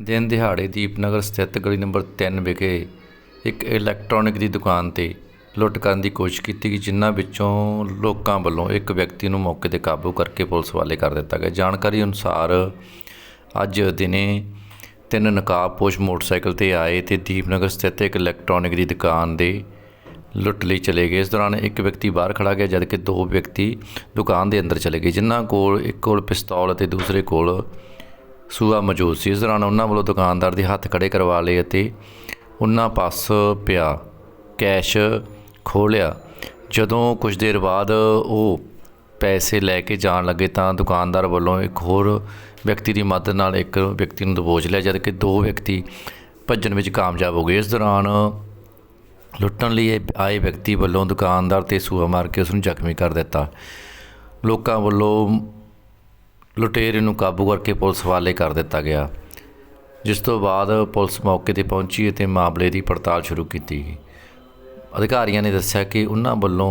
ਦਿਨ ਦਿਹਾੜੇ ਦੀਪਨਗਰ ਸਥਿਤ ਗਲੀ ਨੰਬਰ 3 ਵਿਖੇ ਇੱਕ ਇਲੈਕਟ੍ਰੋਨਿਕ ਦੀ ਦੁਕਾਨ ਤੇ ਲੁੱਟ ਕਰਨ ਦੀ ਕੋਸ਼ਿਸ਼ ਕੀਤੀ ਗਈ, ਜਿਨ੍ਹਾਂ ਵਿੱਚੋਂ ਲੋਕਾਂ ਵੱਲੋਂ ਇੱਕ ਵਿਅਕਤੀ ਨੂੰ ਮੌਕੇ ਤੇ ਕਾਬੂ ਕਰਕੇ ਪੁਲਿਸ ਹਵਾਲੇ ਕਰ ਦਿੱਤਾ ਗਿਆ। ਜਾਣਕਾਰੀ ਅਨੁਸਾਰ ਅੱਜ ਦਿਨੇ ਤਿੰਨ ਨਕਾਬਪੋਸ਼ ਮੋਟਰਸਾਈਕਲ ਤੇ ਆਏ ਤੇ ਦੀਪਨਗਰ ਸਥਿਤ ਇੱਕ ਇਲੈਕਟ੍ਰੋਨਿਕ ਦੀ ਦੁਕਾਨ ਦੇ ਲੁੱਟ ਲਈ ਚਲੇ ਗਏ। ਇਸ ਦੌਰਾਨ ਇੱਕ ਵਿਅਕਤੀ ਬਾਹਰ ਖੜਾ ਗਿਆ, ਜਦਕਿ ਦੋ ਵਿਅਕਤੀ ਦੁਕਾਨ ਦੇ ਅੰਦਰ ਚਲੇ ਗਏ, ਜਿਨ੍ਹਾਂ ਕੋਲ ਇੱਕ ਕੋਲ ਪਿਸਤੌਲ ਅਤੇ ਦੂਸਰੇ ਕੋਲ ਸੂਆ ਮੌਜੂਦ ਸੀ। ਇਸ ਦੌਰਾਨ ਉਹਨਾਂ ਵੱਲੋਂ ਦੁਕਾਨਦਾਰ ਦੇ ਹੱਥ ਖੜੇ ਕਰਵਾ ਲਏ ਅਤੇ ਉਹਨਾਂ ਪਾਸ ਪਿਆ ਕੈਸ਼ ਖੋਹ ਲਿਆ ਜਦੋਂ ਕੁਝ ਦੇਰ ਬਾਅਦ ਉਹ ਪੈਸੇ ਲੈ ਕੇ ਜਾਣ ਲੱਗੇ ਤਾਂ ਦੁਕਾਨਦਾਰ ਵੱਲੋਂ ਇੱਕ ਹੋਰ ਵਿਅਕਤੀ ਦੀ ਮਦਦ ਨਾਲ ਇੱਕ ਵਿਅਕਤੀ ਨੂੰ ਦਬੋਚ ਲਿਆ ਜਦਕਿ ਦੋ ਵਿਅਕਤੀ ਭੱਜਣ ਵਿੱਚ ਕਾਮਯਾਬ ਹੋ ਗਏ। ਇਸ ਦੌਰਾਨ ਲੁੱਟਣ ਲਈ ਆਏ ਵਿਅਕਤੀ ਵੱਲੋਂ ਦੁਕਾਨਦਾਰ ਤੇ ਸੂਆ ਮਾਰ ਕੇ ਉਸ ਨੂੰ ਜ਼ਖਮੀ ਕਰ ਦਿੱਤਾ। ਲੋਕਾਂ ਵੱਲੋਂ ਲੁਟੇਰੇ ਨੂੰ ਕਾਬੂ ਕਰਕੇ ਪੁਲਿਸ ਹਵਾਲੇ ਕਰ ਦਿੱਤਾ ਗਿਆ ਜਿਸ ਤੋਂ ਬਾਅਦ ਪੁਲਿਸ ਮੌਕੇ ਤੇ ਪਹੁੰਚੀ ਅਤੇ ਮਾਮਲੇ ਦੀ ਪੜਤਾਲ ਸ਼ੁਰੂ ਕੀਤੀ। ਅਧਿਕਾਰੀਆਂ ਨੇ ਦੱਸਿਆ ਕਿ ਉਹਨਾਂ ਵੱਲੋਂ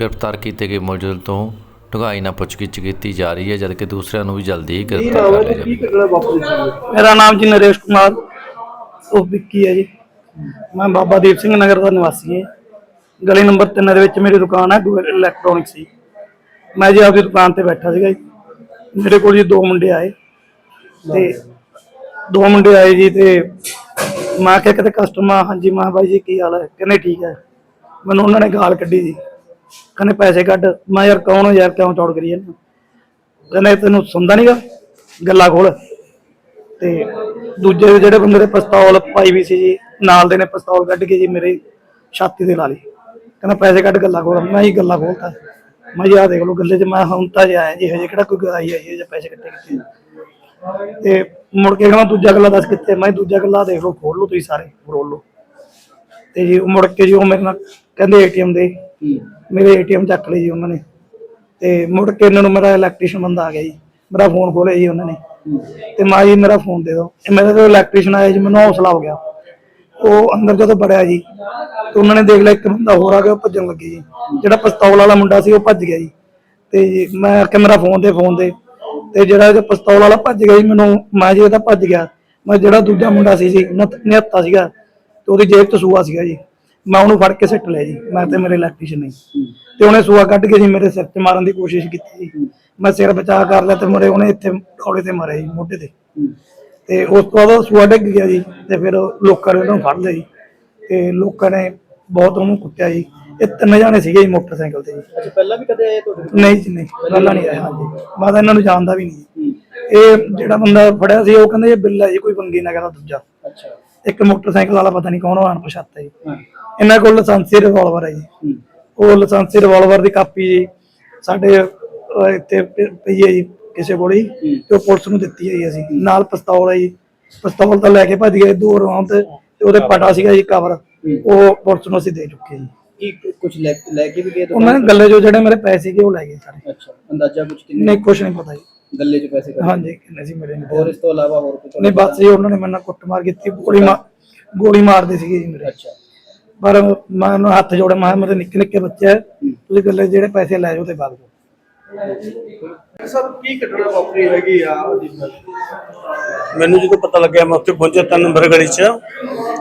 ਗ੍ਰਿਫਤਾਰ ਕੀਤੇ ਗਏ ਮੁਲਜ਼ਮ ਤੋਂ ਢੁਗਾਈ ਨਾਲ ਪੁੱਛਗਿੱਛ ਕੀਤੀ ਜਾ ਰਹੀ ਹੈ ਜਦਕਿ ਦੂਸਰਿਆਂ ਨੂੰ ਵੀ ਜਲਦੀ ਹੀ ਗ੍ਰਿਫਤਾਰ ਕਰ ਲਿਆ ਜਾਵੇਗਾ ਮੇਰਾ ਨਾਮ ਜੀ ਨਰੇਸ਼ ਕੁਮਾਰ ਉਹ ਵਿੱਕੀ ਹੈ ਜੀ। ਮੈਂ ਬਾਬਾ ਦੀਪ ਸਿੰਘ ਨਗਰ ਦਾ ਨਿਵਾਸੀ ਹਾਂ। ਗਲੀ ਨੰਬਰ 3 ਦੇ ਵਿੱਚ ਮੇਰੀ ਦੁਕਾਨ ਹੈ ਇਲੈਕਟ੍ਰੋਨਿਕਸ ਦੀ। ਮੈਂ ਜੀ ਆਪਦੀ ਦੁਕਾਨ ਤੇ ਬੈਠਾ ਸੀਗਾ ਜੀ। ਮੇਰੇ ਕੋਲ ਜੀ ਦੋ ਮੁੰਡੇ ਆਏ ਤੇ ਦੋ ਮੁੰਡੇ ਆਏ ਜੀ ਤੇ ਮੈਂ ਕਿਹਾ ਕਿਤੇ ਕਸਟਮਰ ਹਾਂਜੀ, ਮੈਂ ਬਾਈ ਜੀ ਕੀ ਹਾਲ ਹੈ? ਕਹਿੰਦੇ ਠੀਕ ਹੈ। ਮੈਨੂੰ ਉਹਨਾਂ ਨੇ ਗਾਲ ਕੱਢੀ ਜੀ। ਕਹਿੰਦੇ ਪੈਸੇ ਕੱਢ। ਮੈਂ ਯਾਰ ਕੌਣ ਹੋ ਯਾਰ, ਕਿਉਂ ਚੌੜ ਕਰੀ ਜਾਂਦਾ ਕਹਿੰਦੇ ਤੈਨੂੰ ਸੁਣਦਾ ਨਹੀਂਗਾ ਗੱਲਾਂ ਖੋਲ। ਤੇ ਦੂਜੇ ਜਿਹੜੇ ਬੰਦੇ ਨੇ ਪਿਸਤੌਲ ਪਾਈ ਵੀ ਸੀ ਜੀ, ਨਾਲ ਦੇ ਨੇ ਪਿਸਤੌਲ ਕੱਢ ਕੇ ਜੀ ਮੇਰੇ ਛਾਤੀ ਤੇ ਲਾ ਲਈ। ਕਹਿੰਦਾ ਪੈਸੇ ਕੱਢ, ਗੱਲਾਂ ਖੋਲ। ਮੈਂ ਹੀ ਗੱਲਾਂ ਖੋਲਤਾ। ਮੈਂ ਜੀ ਦੇਖ ਲਓ ਗੱਲੇ 'ਚ, ਮੈਂ ਹੁਣ ਤਾਂ ਜਿਹਾ ਜੀ ਹਜੇ ਕਿਹੜਾ ਕੋਈ ਆਈ ਆਈ ਜੇ ਪੈਸੇ ਕੱਟੇ ਕਿੱਥੇ ਤੇ ਮੁੜ ਕੇ ਕਹਿੰਦਾ ਦੂਜਾ ਗੱਲਾ ਦੱਸ ਕਿੱਥੇ, ਮੈਂ ਦੂਜਾ ਗੱਲਾ ਦੇਖ ਲਓ ਖੋਲ ਲਓ ਤੁਸੀਂ ਸਾਰੇ ਫਰੋਲ ਲਓ। ਤੇ ਜੀ ਮੁੜ ਕੇ ਜੀ ਉਹ ਮੇਰੇ ਨਾਲ ਕਹਿੰਦੇ ਏਟੀਐਮ ਦੇ, ਮੇਰੇ ਏਟੀਐਮ ਚੱਕ ਲਈ ਜੀ ਉਹਨਾਂ ਨੇ। ਤੇ ਮੁੜ ਕੇ ਇਹਨਾਂ ਨੂੰ ਮੇਰਾ ਇਲੈਕਟ੍ਰੀਸ਼ੀਅਨ ਬੰਦਾ ਆ ਗਿਆ ਜੀ, ਮੇਰਾ ਫੋਨ ਖੋਲਿਆ ਜੀ ਉਹਨਾਂ ਨੇ। ਤੇ ਮਾਂ ਜੀ ਮੇਰਾ ਫੋਨ ਦੇ ਦਿਓ। ਇਹ ਮੇਰਾ ਜਦੋਂ ਇਲੈਕਟ੍ਰੀਸ਼ੀਅਨ ਆਇਆ ਜੀ, ਮੈਨੂੰ ਹੌਸਲਾ ਹੋ ਗਿਆ। ਉਹ ਅੰਦਰ ਜਦੋਂ ਵੜਿਆ ਜੀ, ਤੇ ਉਹਨਾਂ ਨੇ ਦੇਖ ਲਿਆ ਇੱਕ ਬੰਦਾ ਹੋਰ ਆ ਗਿਆ, ਉਹ ਭੱਜਣ ਲੱਗੇ ਜੀ। ਜਿਹੜਾ ਪਿਸਤੌਲ ਵਾਲਾ ਮੁੰਡਾ ਸੀ, ਉਹ ਭੱਜ ਗਿਆ ਜੀ। ਤੇ ਜੀ, ਮੈਂ ਆਖਿਆ ਫੋਨ ਦੇ ਫੋਨ ਦੇ। ਤੇ ਜਿਹੜਾ ਇਹ ਪਿਸਤੌਲ ਵਾਲਾ ਭੱਜ ਗਿਆ ਜੀ, ਮੈਨੂੰ, ਮੈਂ ਜੀ ਉਹਦਾ ਭੱਜ ਗਿਆ। ਮੈਂ ਜਿਹੜਾ ਦੂਜਾ ਮੁੰਡਾ ਸੀ ਜੀ ਨਿਹੱਤਾ ਸੀਗਾ, ਤੇ ਉਹਦੀ ਜੇਬ 'ਚ ਸੂਆ ਸੀਗਾ ਜੀ। ਮੈਂ ਉਹਨੂੰ ਫੜ ਕੇ ਸਿੱਟ ਲਿਆ ਜੀ। ਮੈਂ ਤੇ ਮੇਰੇ ਇਲੈਕਟ੍ਰੀਸ਼ੀਅਨ ਨੇ। ਤੇ ਉਹਨੇ ਸੂਆ ਕੱਢ ਕੇ ਜੀ ਮੇਰੇ ਸਿਰ ਤੇ ਮਾਰਨ ਦੀ ਕੋਸ਼ਿਸ਼ ਕੀਤੀ ਜੀ। ਮੈਂ ਸਿਰ ਬਚਾ ਕਰ ਲਿਆ ਤੇ ਮੁਰੇ ਉਹਨੇ ਇੱਥੇ ਥੋੜੇ ਤੇ ਮਾਰਿਆ ਜੀ, ਮੋਢੇ ਤੇ। ਤੇ ਉਸ ਤੋਂ ਬਾਅਦ ਉਹ ਸੂਆ ਡਿੱਗ ਗਿਆ ਜੀ ਤੇ ਫਿਰ ਲੋਕਾਂ ਨੇ ਉਹਨੂੰ ਫੜ ਲਿਆ ਜੀ। ਤੇ ਲੋਕਾਂ ਨੇ ਬਹੁਤ ਉਹਨੂੰ ਕੁੱਟਿਆ ਜੀ। ਇਹ ਤਿੰਨ ਜਾਣੇ ਸੀਗੇ ਜੀ ਮੋਟਰਸਾਈਕਲ ਤੇ ਜੀ। ਅੱਛਾ ਪਹਿਲਾਂ ਵੀ ਕਦੇ ਆਏ ਤੁਹਾਡੇ ਕੋਲ? ਨਹੀਂ ਜੀ ਨਹੀਂ। ਪਹਿਲਾਂ ਨਹੀਂ ਆਇਆ ਹਾਂਜੀ। ਮੈਂ ਤਾਂ ਇਹਨਾਂ ਨੂੰ ਜਾਣਦਾ ਵੀ ਨਹੀਂ ਇਹ ਜਿਹੜਾ ਬੰਦਾ ਫੜਿਆ ਸੀ ਉਹ ਕਹਿੰਦਾ ਇਹ ਬਿੱਲਾ ਜੀ ਕੋਈ ਬੰਗੀ ਨਾ ਕਹਿੰਦਾ ਦੂਜਾ। ਅੱਛਾ। ਇੱਕ ਮੋਟਰਸਾਈਕਲ ਵਾਲਾ ਪਤਾ ਨਹੀਂ ਕੌਣ ਆਣ ਪਛਾਤਾ ਜੀ। ਹਾਂ। ਇਹਨਾਂ ਕੋਲ ਲਾਇਸੈਂਸੀ ਰਿਵਾਲਵਰ ਹੈ ਜੀ। ਹੂੰ। ਉਹ ਲਾਇਸੈਂਸੀ ਰਿਵਾਲਵਰ ਦੀ ਕਾਪੀ ਜੀ ਸਾਡੇ ਅਹ, ਇੱਥੇ ਪ- ਪਈ ਹੈ ਜੀ। ਕਿਸੇ ਕੋਲ ਹੀ ਤੇ ਉਹ ਪੁਲਿਸ ਨੂੰ ਦਿੱਤੀ ਹੈ ਜੀ ਅਸੀਂ। ਨਾਲ ਪਿਸਤੌਲ ਹੈ ਜੀ। ਪਿਸਤੌਲ ਤਾਂ ਲੈ ਕੇ ਭੱਜ ਗਏ ਦੋ ਰੌਂਦ ਤੇ ਉਹਦੇ ਪਟਾ ਸੀਗਾ ਜੀ ਕਵਰ। ਉਹ ਪੁਲਿਸ ਨੂੰ ਅਸੀਂ ਦੇ ਚੁੱਕੇ ਜੀ। ਕੀ ਕੁਝ ਲੈ ਲੈ ਕੇ ਵੀ ਗਏ ਉਹਨਾਂ ਨੇ ਗੱਲੇ ਜੋ ਜਿਹੜੇ ਮੇਰੇ ਪੈਸੇ ਸੀਗੇ ਉਹ ਲੈ ਗਏ ਸਾਰੇ। ਅੱਛਾ ਅੰਦਾਜ਼ਾ ਕੁਝ ਕਿੰਨੇ? ਨਹੀਂ ਕੁਛ ਨਹੀਂ ਪਤਾ ਜੀ। ਗੱਲੇ 'ਚ ਪੈਸੇ ਕੱਢੇ? ਹਾਂਜੀ ਕਿੰਨੇ ਸੀ ਮੇਰੇ ਨਾਲ ਹੋਰ ਇਸ ਤੋਂ ਇਲਾਵਾ ਹੋਰ ਕੁਝ ਨਹੀਂ ਬਸ ਜੀ ਉਹਨਾਂ ਨੇ ਮੇਰੇ ਨਾਲ ਕੁੱਟਮਾਰ ਕੀਤੀ ਗੋਲੀ ਮਾਰ ਗੋਲੀ ਮਾਰਦੇ ਸੀਗੇ ਜੀ ਮੇਰੇ। ਅੱਛਾ। ਪਰ ਮੈਂ ਉਹਨਾਂ ਨੂੰ ਹੱਥ ਜੋੜੇ ਮੈਂ ਮੇਰੇ ਨਿੱਕੇ ਨਿੱਕੇ ਬੱਚੇ ਤੁਸੀਂ ਗੱਲੇ ਜਿਹੜੇ ਪੈਸੇ ਲੈ ਜਾਓ ਤੇ ਵਗ ਜਾਓ ਸਰ ਕੀ ਘਟਨਾ ਵਾਪਰੀ ਹੈਗੀ ਆ ਮੈਨੂੰ ਜਦੋਂ ਪਤਾ ਲੱਗਿਆ, ਮੈਂ ਉੱਥੇ ਪਹੁੰਚਿਆ ਤਿੰਨ ਨੰਬਰ ਗਲੀ 'ਚ,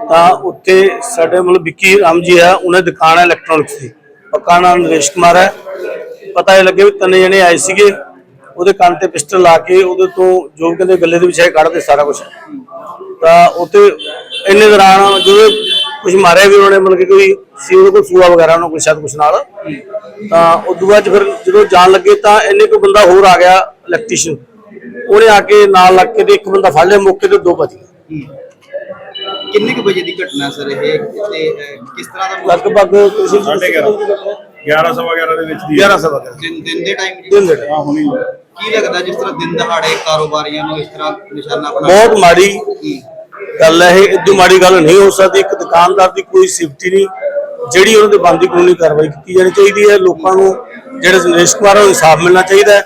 ਤਾਂ ਉੱਥੇ ਸਾਡੇ ਮਤਲਬ ਵਿੱਕੀ ਰਾਮ ਜੀ ਆ, ਉਹਨਾਂ ਦੀ ਦੁਕਾਨ ਹੈ ਇਲੈਕਟ੍ਰੋਨਿਕਸ ਦੀ। ਪੱਕਾ ਨਾਮ ਨਰੇਸ਼ ਕੁਮਾਰ ਹੈ। ਪਤਾ ਇਹ ਲੱਗਿਆ ਵੀ ਤਿੰਨ ਜਣੇ ਆਏ ਸੀਗੇ, ਉਹਦੇ ਕੰਨ ਤੇ ਪਿਸਟਲ ਲਾ ਕੇ ਉਹਦੇ ਤੋਂ ਜੋ ਕਹਿੰਦੇ ਗੱਲੇ ਦੇ ਵਿਛਾਏ ਕੱਢਦੇ ਸਾਰਾ ਕੁਝ ਤਾਂ ਉੱਥੇ ਇੰਨੇ ਦੌਰਾਨ ਜਦੋਂ ਕੁਝ ਮਾਰਿਆ ਵੀ ਉਹਨਾਂ ਮਤਲਬ ਕਿ ਕੋਈ ਸੀ ਉਹਦੇ ਕੋਲ ਸੂਆ ਵਗੈਰਾ ਉਹਨਾਂ ਕੋਲ ਸ਼ਾਇਦ ਕੁਝ ਨਾਲ। ਤਾਂ ਉਦੋਂ ਬਾਅਦ 'ਚ ਫਿਰ ਜਦੋਂ ਜਾਣ ਲੱਗੇ ਤਾਂ ਇੰਨੇ ਕੋ ਬੰਦਾ ਹੋਰ ਆ ਗਿਆ ਇਲੈਕਟ੍ਰੀਸ਼ੀਅਨ ਉਹਨੇ ਆ ਕੇ ਨਾਲ ਲੱਗ ਕੇ ਤੇ ਇੱਕ ਬੰਦਾ ਫੜ ਲਿਆ ਮੌਕੇ ਤੇ ਦੋ ਬਚ ਗਏ। ਕਿੰਨੇ ਕੁ ਵਜੇ ਦੀ ਘਟਨਾ ਸਰ ਇਹ? ਤੇ ਅਹ, ਕਿਸ ਤਰ੍ਹਾਂ ਦਾ ਲਗਭਗ ਤੁਸੀਂ ਸਾਢੇ ਗਿਆਰਾਂ। 11 ਸਵਾ 11 ਦੇ ਵਿੱਚ ਦੀ 11 ਸਵਾ ਗਿਆਰਾਂ। ਦਿਨ ਦਿਨ ਦੇ ਟਾਈਮ ਦਿਨ ਦੇ time। ਹਾਂ ਹੁਣੀ। ਕੀ ਲੱਗਦਾ ਜਿਸ ਤਰ੍ਹਾਂ ਦਿਨ ਦਹਾੜੇ ਕਾਰੋਬਾਰੀਆਂ ਨੂੰ ਇਸ ਤਰ੍ਹਾਂ ਨਿਸ਼ਾਨਾ ਬਣਾ ਬਹੁਤ ਮਾੜੀ ਹੂੰ। ਗੱਲ ਹੈ ਇਹ ਇਦੋਂ ਮਾੜੀ ਗੱਲ ਨਹੀਂ ਹੋ ਸਕਦੀ ਇੱਕ ਦੁਕਾਨਦਾਰ ਦੀ ਕੋਈ ਸੇਫਟੀ ਨਹੀਂ ਜਿਹੜੀ ਉਹਨਾਂ ਤੇ ਬੰਦੀ ਕਾਨੂੰਨੀ ਕਾਰਵਾਈ ਕੀਤੀ ਜਾਣੀ ਚਾਹੀਦੀ ਹੈ ਲੋਕਾਂ ਨੂੰ ਜਿਹੜੇ ਨਰੇਸ਼ ਕੁਮਾਰ ਨੂੰ ਇਨਸਾਫ ਮਿਲਣਾ ਚਾਹੀਦਾ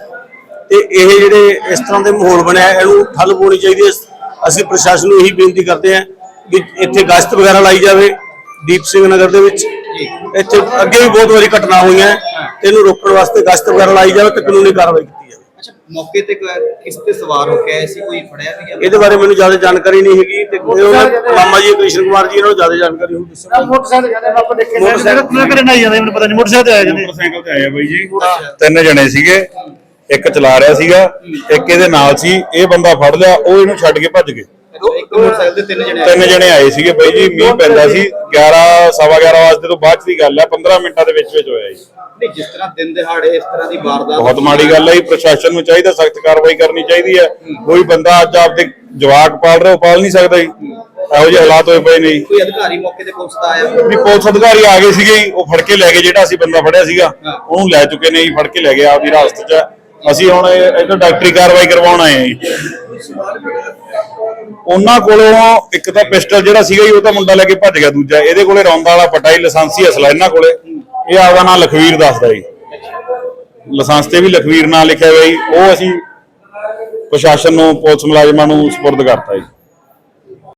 ਤੇ ਇਹ ਜਿਹੜੇ ਇਸ ਤਰ੍ਹਾਂ ਦੇ ਮਾਹੌਲ ਬਣਿਆ ਇਹਨੂੰ ਠੱਲ ਪਾਉਣੀ ਚਾਹੀਦੀ ਹੈ। ਅਸੀਂ ਪ੍ਰਸ਼ਾਸਨ ਨੂੰ ਇਹੀ ਬੇਨਤੀ ਕਰਦੇ ਹਾਂ ਕਿ ਇੱਥੇ ਗਸ਼ਤ ਵਗੈਰਾ ਲਾਈ ਜਾਵੇ ਦੀਪ ਸਿੰਘ ਨਗਰ ਦੇ ਵਿੱਚ। ਇੱਥੇ ਅੱਗੇ ਵੀ ਬਹੁਤ ਵਾਰੀ ਘਟਨਾ ਹੋਈਆਂ ਤੇ ਇਹਨੂੰ ਰੋਕਣ ਵਾਸਤੇ ਗਸ਼ਤ ਵਗੈਰਾ ਲਾਈ ਜਾਵੇ ਤੇ ਕਾਨੂੰਨੀ ਕਾਰਵਾਈ ਅੱਛਾ ਮੌਕੇ ਤੇ ਕਿਸ ਤੇ ਸਵਾਰ ਹੋ ਕੇ ਆਏ ਸੀ? ਕੋਈ ਫੜਿਆ ਗਿਆ? ਇਹਦੇ ਬਾਰੇ ਮੈਨੂੰ ਜ਼ਿਆਦਾ ਜਾਣਕਾਰੀ ਨਹੀਂ ਹੈਗੀ ਤੇ ਉਹਨਾਂ ਮਾਮਾ ਜੀ ਕ੍ਰਿਸ਼ਨ ਕੁਮਾਰ ਜੀ ਇਹਨਾਂ ਨੂੰ ਜ਼ਿਆਦਾ ਜਾਣਕਾਰੀ ਹੋਊ ਦੱਸੋ ਮੋਟਰਸਾਈਕਲ ਜਾਂਦੇ ਆਪਾਂ ਦੇਖੇ ਮੋਟਰਸਾਈਕਲ ਮੈਂ ਕਰੇ ਨਹੀਂ ਜਾਂਦੇ ਮੈਨੂੰ ਪਤਾ ਨਹੀਂ ਮੋਟਰਸਾਈਕਲ ਤੇ ਆਇਆ ਜਾਂਦੇ ਮੋਟਰਸਾਈਕਲ ਤੇ ਆਇਆ ਬਾਈ ਜੀ। ਤਿੰਨ ਜਣੇ ਸੀਗੇ ਇੱਕ ਚਲਾ ਰਿਹਾ ਸੀਗਾ ਇੱਕ ਇਹਦੇ ਨਾਲ ਸੀ ਇਹ ਬੰਦਾ ਫੜ ਲਿਆ ਉਹ ਇਹਨੂੰ ਛੱਡ ਕੇ ਭੱਜ ਗਏ। ਇੱਕ ਮੋਟਰਸਾਈਕਲ ਤੇ ਤਿੰਨ ਜਣੇ ਆਏ ਤਿੰਨ ਜਣੇ ਆਏ ਸੀਗੇ ਬਾਈ ਜੀ ਮੀਂਹ ਪੈਂਦਾ ਸੀ। 11 ਸਵਾ 11 ਵਜੇ ਤੋਂ ਬਾਅਦ ਦੀ ਗੱਲ ਹੈ 15 ਮਿੰਟਾਂ ਦੇ ਵਿੱਚ ਵਿੱਚ ਹੋਇਆ ਜੀ। ਨਹੀਂ ਜਿਸ ਤਰ੍ਹਾਂ ਦਿਨ ਦਿਹਾੜੇ ਇਸ ਤਰ੍ਹਾਂ ਦੀ ਵਾਰਦਾਤ ਬਹੁਤ ਮਾੜੀ ਗੱਲ ਹੈ। ਜੀ ਪ੍ਰਸ਼ਾਸਨ ਨੂੰ ਚਾਹੀਦਾ ਸਖਤ ਕਾਰਵਾਈ ਕਰਨੀ ਚਾਹੀਦੀ ਹੈ। ਕੋਈ ਬੰਦਾ ਅੱਜ ਆਪਦੇ ਜਵਾਕ ਪਾਲ ਰਿਹਾ ਉਹ ਪਾਲ ਨਹੀਂ ਸਕਦਾ ਜੀ। ਇਹੋ ਜਿਹੇ ਹਾਲਾਤ ਹੋਏ ਪਏ ਨੇ ਜੀ। ਕੋਈ ਅਧਿਕਾਰੀ ਮੌਕੇ ਤੇ ਪੁਲਿਸ ਦਾ ਆਇਆ? ਵੀ ਪੁਲਿਸ ਅਧਿਕਾਰੀ ਆ ਗਏ ਸੀਗੇ ਉਹ ਫੜ ਕੇ ਲੈ ਗਏ ਜਿਹੜਾ ਅਸੀਂ ਬੰਦਾ ਫੜਿਆ ਸੀਗਾ ਉਹਨੂੰ ਲੈ ਚੁੱਕੇ ਨੇ ਜੀ ਫੜ ਕੇ ਲੈ ਗਏ ਆਪਦੀ ਰਾਸਤ 'ਚ। ਅਸੀਂ ਹੁਣ ਇਹ- ਡਾਕਟਰੀ ਕਾਰਵਾਈ ਕਰਵਾਉਣ ਆਏ ਹਾਂ ਜੀ। ਉਹਨਾਂ ਕੋਲੋਂ ਇੱਕ ਤਾਂ ਪਿਸਟਲ ਜਿਹੜਾ ਸੀਗਾ ਜੀ, ਉਹ ਤਾਂ ਮੁੰਡਾ ਲੈ ਕੇ ਭੱਜ ਗਿਆ ਦੂਜਾ। ਇਹਦੇ ਕੋਲੇ ਰੌਂਦਾ ਵਾਲਾ ਪਟਾ ਹੀ ਲਾਇਸੈਂਸੀ ਅਸਲਾ ਇਹਨਾਂ ਕੋਲੇ। ਇਹ ਆਪਦਾ ਨਾਂ ਲਖਵੀਰ ਦੱਸਦਾ ਜੀ। ਲਾਇਸੈਂਸ ਤੇ ਵੀ ਲਖਵੀਰ ਨਾਂ ਲਿਖਿਆ ਹੋਇਆ ਜੀ, ਉਹ ਅਸੀਂ ਪ੍ਰਸ਼ਾਸਨ ਨੂੰ, ਪੁਲਿਸ ਮੁਲਾਜ਼ਮਾਂ ਨੂੰ ਸਪੁਰਦ ਕਰਤਾ ਜੀ।